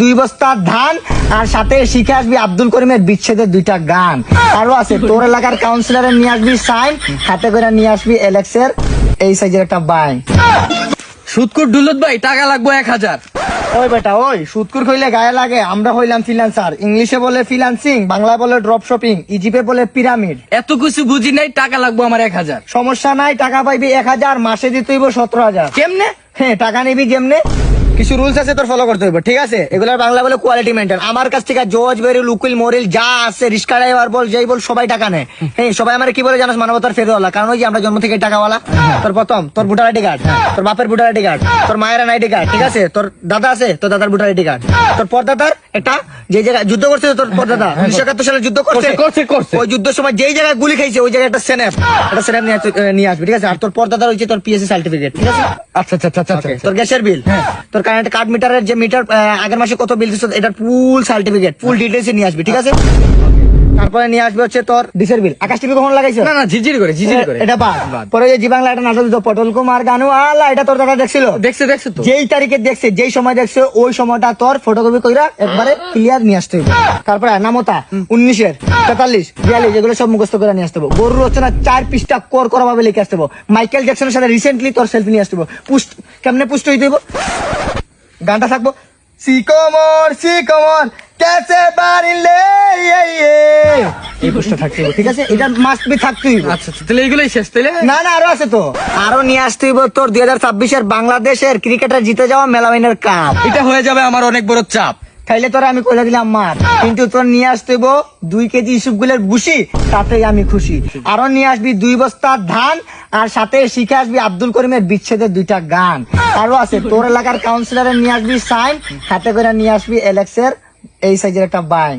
দুই বস্তা ধান আর সাথে শিখে আসবি আব্দুল করিমের বিচ্ছেদের দুইটা গান। আরও আছে তোর এলাকার কাউন্সিলরে নিয়ে আসবি সাইন হাতে করে নিয়ে আসবি এলেক্সের এই সাইজের একটা বাইন সুৎকুর ডুলত ভাই টাকা লাগবো এক হাজার। ওই বেটা ওই সুৎকুর কইলে গায়ে লাগে। আমরা হইলাম ফ্রিল্যান্সার ইংলিশে বলে ফ্রিল্যান্সিং বাংলায় বলে ড্রপ শপিং ইজিপে বলে পিরামিড এত কিছু বুঝি নাই টাকা লাগবো আমার এক হাজার। সমস্যা নাই টাকা পাইবি এক হাজার মাসে দিতে হইব সতেরো হাজার। কেমনে? হ্যাঁ টাকা নিবি যেমনে। কিছু রুলস আছে তোর ফলো করতে হইব ঠিক আছে? এগুলোর বাংলা বলে কোয়ালিটি মেনটেন আমার কাছ থেকে জজ বেরুল উকিল মরিল যা আছে রিস্কা ড্রাইভার বল যেই বল সবাই টাকা নেয়। হ্যাঁ সবাই আমার কি বলে জানাস? মানবতার ফেরওয়ালা কারণ ওই যে আমরা জন্ম থেকে টাকাওয়ালা। তোর প্রথম তোর ভোটার আইডি কার্ড। তোর বাপের ভোটার আইডি কার্ড। তোর মায়ের আইডি কার্ড ঠিক আছে? তোর দাদা আছে তোর দাদার ভোটার আইডি কার্ড। তোর পরদাদার এটা যে জায়গায় যুদ্ধ করছে তোর পরদাদা উনিশশো একাত্তর সালে যুদ্ধ করছে। করছে, করছে। ওই যুদ্ধের সময় যেই জায়গায় গুলি খাইছে ওই জায়গায় একটা সেনেপ একটা সেনেপ নিয়ে আসবে ঠিক আছে? আর তোর পরদাদার হচ্ছে তোর পিএসসি সার্টিফিকেট ঠিক আছে? আচ্ছা আচ্ছা আচ্ছা আচ্ছা তোর গ্যাসের বিল তোর কারেন্ট কার্ড মিটারের যে মিটার আগের মাসে কত বিল দিচ্ছ এটার ফুল সার্টিফিকেট ফুল ডিটেলস নিয়ে আসবি, ঠিক আছে? তারপরে নিয়ে আসবে হচ্ছে তোর ডিসের বিল। আকাশ টিভি কখন লাগাইছো? না না ঝিঝির করে ঝিঝির করে। এটা বাদ। পরে যে জি বাংলা একটা নাটক দিত পটল কুমার গানু আলা এটা তোর দাদা দেখছিল? দেখছে দেখছে তো। যেই তারিখে দেখছে যেই সময় দেখছে ওই সময়টা তোর ফটোকপি কইরা একবারে ক্লিয়ার নিয়ে আসতে হবে তারপরে নামতা উনিশের তেতাল্লিশ বিয়াল্লিশ এগুলো সব মুখস্থ করে নিয়ে আসতে হবে গরুর রচনা চার পৃষ্ঠা কর করা ভাবে লিখে আসতে হবে মাইকেল জ্যাকসনের সাথে রিসেন্টলি তোর সেলফি নিয়ে আসতে হবে পুষ্ট কেমনে পুষ্ট হইতে গানটা থাকব। সিকমর সিকমর কেসে এই থাকতে হবে ঠিক আছে এটা মাস্ট বি থাকতে হইব আচ্ছা আচ্ছা তাহলে এইগুলোই শেষ তাইলে? না না আরও আছে তো। আরও নিয়ে আসতে হইব তোর দুই হাজার ছাব্বিশের বাংলাদেশের ক্রিকেটার জিতে যাওয়া মেলামাইনের কাপ। এটা হয়ে যাবে আমার অনেক বড় চাপ। তাইলে তোরা আমি কইলে দিলাম মার। কিন্তু তোর নিয়ে আসতে হইব দুই কেজি ইসুপগুলের বুসি তাতেই আমি খুশি। আরও নিয়ে আসবি দুই বস্তা ধান আর সাথে শিখে আসবি আব্দুল করিমের বিচ্ছেদের দুইটা গান। আরও আছে তোর এলাকার কাউন্সিলরে নিয়ে আসবি সাইন হাতে করে নিয়ে আসবি এলেক্সের এই সাইজের একটা বাইন